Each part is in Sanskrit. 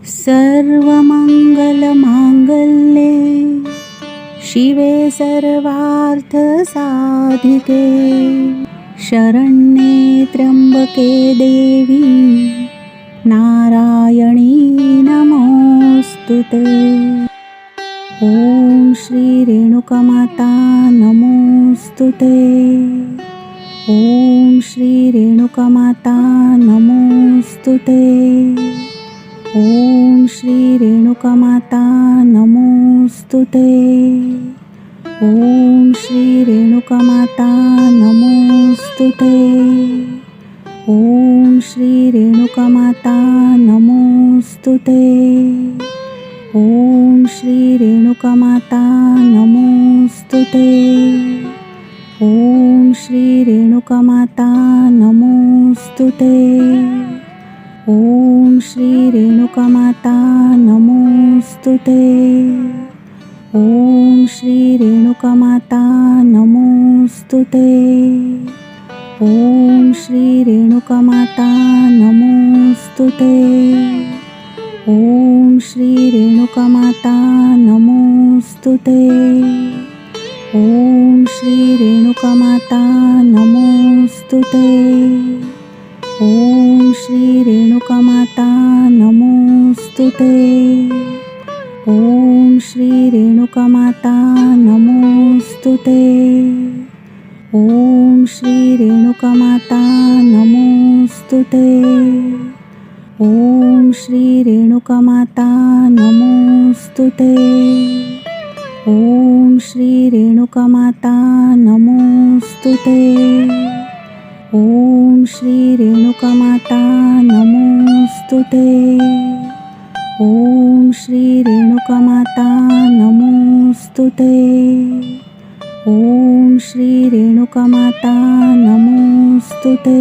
सर्वमङ्गलमाङ्गल्ये शिवे सर्वार्थसाधिके शरण्ये त्र्यम्बके देवी नारायणी नमोऽस्तु ते। ॐ श्रीरेणुकमाता नमोऽस्तु ते। ॐ श्रीरेणुकमाता नमोऽस्तु ते। ॐ रेणुकमाता नमोस्तुते ॐ श्री रेणुकमाता नमोऽस्तु ते। ॐ श्री रेणुकमाता नमोऽस्तु ते। ॐ श्री रेणुकमाता नमोऽस्तु ॐ श्री रेणुकमाता नमोऽस्तु ॐ श्री रेणुकमाता ॐ श्रीरेणुकमाता नमोऽस्तु ते। ॐ श्रीरेणुकमाता नमोऽस्तु ते। ॐ श्रीरेणुकमाता नमोऽस्तु ते। ॐ श्रीरेणुकमाता नमोऽस्तु ते लोकमाता नमोऽस्तु ते। ॐ श्री रेणुकमाता नमोऽस्तु ते। ॐ श्री रेणुकमाता नमोस्तुते ॐ श्री रेणुकमाता नमोस्तुते ॐ श्री रेणुकमाता नमोस्तुते ॐ श्री रेणुकमाता स्तुते।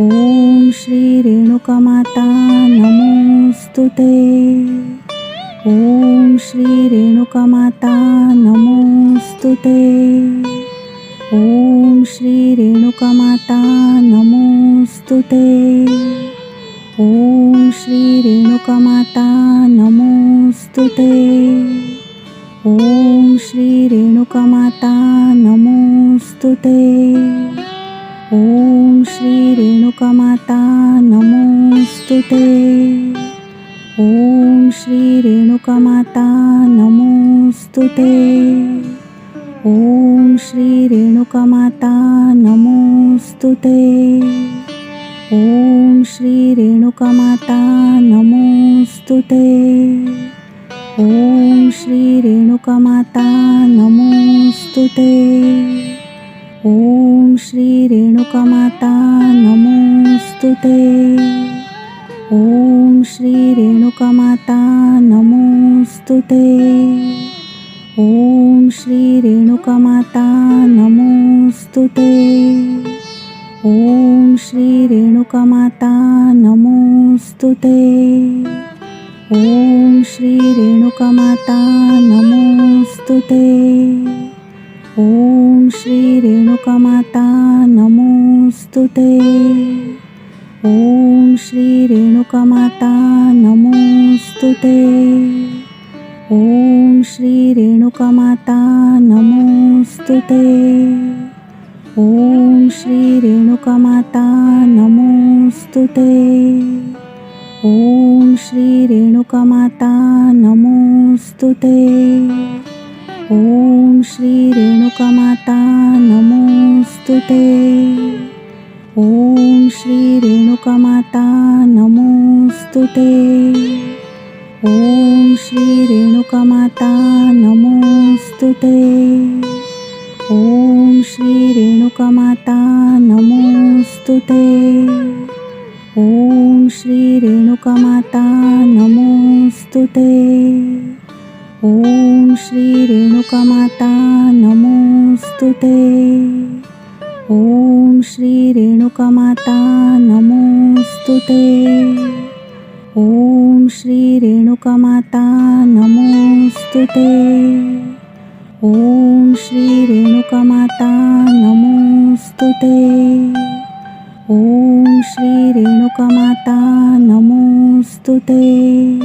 ॐ श्रीरेणुकमाता नमोऽस्तु ते ॐ श्रीरेणुकमाता नमोऽस्तु ते ॐ श्रीरेणुकमाता नमोऽस्तु ते ॐ श्रीरेणुकमाता नमोऽस्तु ते ॐ श्रीरेणुकमाता नमोऽस्तु ते ॐ श्रीरेणुकमाता नमोऽस्तु ते। ॐ श्रीरेणुकमाता नमोऽस्तु ते। ॐ श्रीरेणुकमाता नमोऽस्तु ते। ॐ श्रीरेणुकमाता नमोऽस्तु ते। ॐ श्रीरेणुकमाता नमोऽस्तु ते ॐ श्रीरेणुकमाता नमोऽस्तु ते। ॐ श्रीरेणुकमाता नमोऽस्तु ते। ॐ श्रीरेणुकमाता श्रीरेणुकमाता नमोऽस्तु ते। ॐ श्रीरेणुकमाता नमोऽस्तु ते। ॐ श्रीरेणुकमाता नमोऽस्तु ते। ॐ श्रीरेणुकमाता नमोऽस्तु ते। ॐ श्रीरेणुकमाता नमोऽस्तु ते ॐ श्रीरेणुकमाता नमोऽस्तु ते। ॐ श्रीरेणुकमाता नमोऽस्तु ते। ॐ श्रीरेणुकमाता नमोऽस्तु ते। नमोस्तुते ॐ श्री रेणुकमाता नमोस्तुते। ॐ श्री रेणुकमाता नमोस्तुते। ॐ श्री रेणुकमाता नमोस्तुते। ॐ श्री रेणुकमाता नमोस्तुते।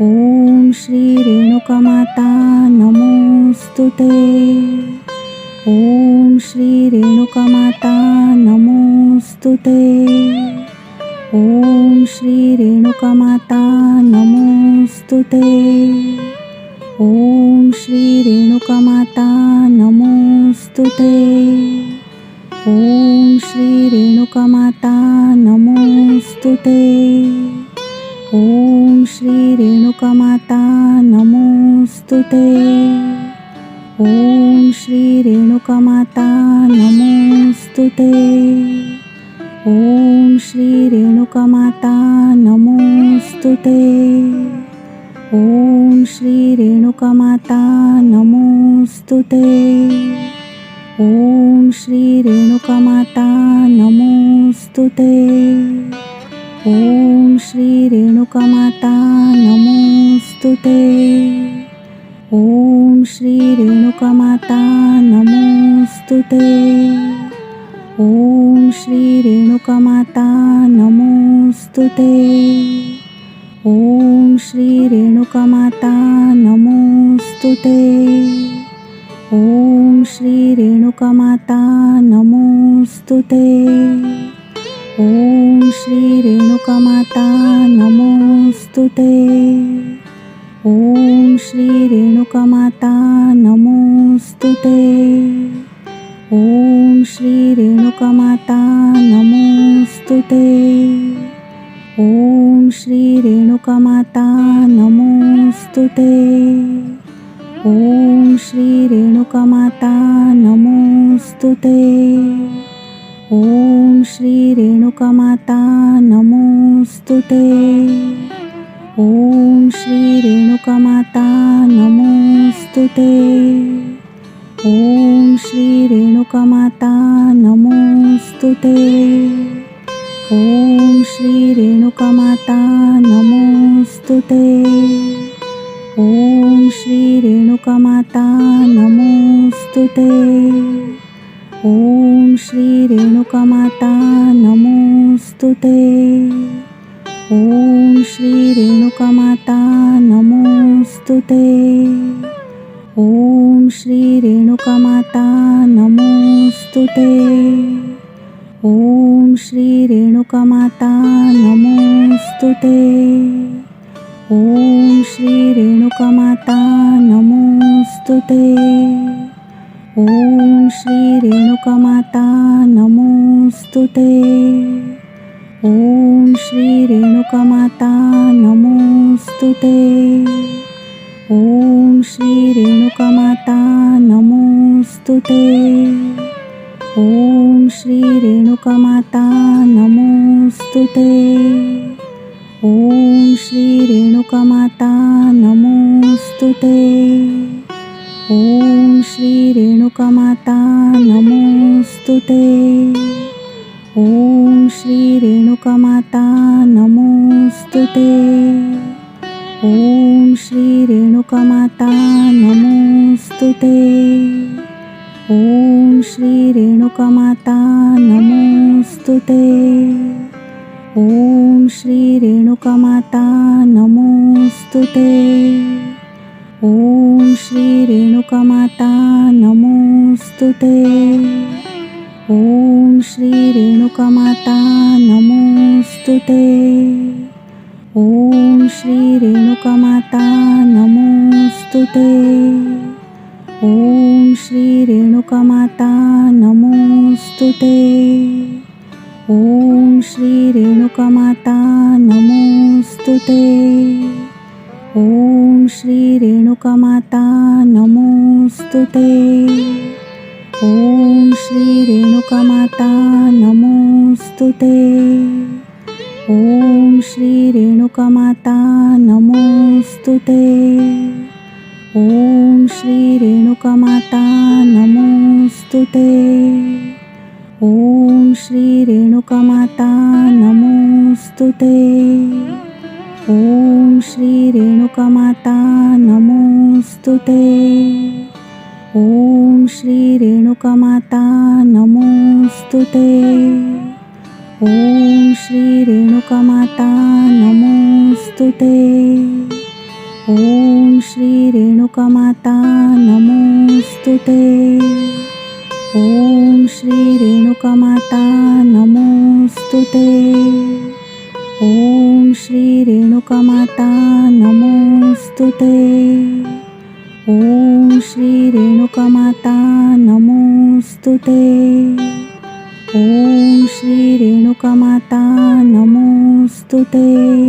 ॐ श्रीरेणुकमाता नमोस्तुते। ॐ श्री रेणुकमाता नमोऽस्तु ते। ॐ श्री रेणुकमाता नमोऽस्तु ते। ॐ श्री रेणुकमाता नमोऽस्तु ते। श्रीरेणुकमाता नमोऽस्तु ते। ॐ श्रीरेणुकमाता नमोऽस्तु ते। ॐ श्रीरेणुकमाता नमोऽस्तु ते। ॐ श्रीरेणुकमाता नमोऽस्तु ते। ॐ श्रीरेणुकमाता नमोऽस्तु ते। ॐ श्रीरेणुकमाता नमोऽस्तु ते। ॐ श्रीरेणुकमाता नमोऽस्तु ते। ॐ श्रीरेणुकमाता नमोऽस्तु ते। ॐ श्रीरेणुकमाता नमोऽस्तु ते। ॐ श्रीरेणुकमाता नमोऽस्तु ते। ॐ रेणुकमाता नमोऽस्तु ते। ॐ श्री रेणुकमाता नमोऽस्तु ते। ॐ श्री रेणुकमाता नमोऽस्तु ते। ॐ श्री रेणुकमाता नमोऽस्तु ते। ॐ श्री रेणुकमाता नमोऽस्तु ते। ॐ श्री ॐ श्री रेणुकमाता नमोऽस्तु ते ॐ श्री रेणुकमाता नमोऽस्तु ते ॐ श्री रेणुकमाता नमोऽस्तु ते ॐ श्री रेणुकमाता नमोऽस्तु ते ॐ श्री रेणुकमाता नमोऽस्तु ते ॐ श्री रेणुकमाता नमोऽस्तु ते. ॐ श्री रेणुकमाता नमोऽस्तु ते. ॐ श्रीरेणुकमाता नमोऽस्तु ते। ॐ श्रीरेणुकमाता नमोऽस्तु ते। ॐ श्रीरेणुकमाता नमोऽस्तु ते। ॐ श्रीरेणुकमाता नमोऽस्तु ते। ॐ श्रीरेणुकमाता नमोऽस्तु ते। ॐ श्रीरेणु रेणुकमाता नमोऽस्तु ते। ॐ श्रीरेणुकमाता नमोऽस्तु ते। ॐ श्रीरेणुकमाता नमोऽस्तु ते। ॐ श्रीरेणुकमाता नमोऽस्तु ते। ॐ श्रीरेणुकमाता नमोऽस्तु ते। ॐ श्रीरेणुकमाता ॐ श्री रेणुकमाता नमोऽस्तु ते। ॐ श्री रेणुकमाता नमोऽस्तु ते। ॐ श्री रेणुकमाता नमोऽस्तु ते। ॐ श्री रेणुकमाता नमोऽस्तु ते स्तुते ॐ श्री रेणुकमाता नमोऽस्तु ते ॐ श्री रेणुकमाता नमोऽस्तु ॐ श्री नमोस्तुते। ॐ श्री रेणुकमाता नमोऽस्तु ॐ श्री नमोस्तुते। ॐ श्रीरेणुकमाता नमोऽस्तु ते।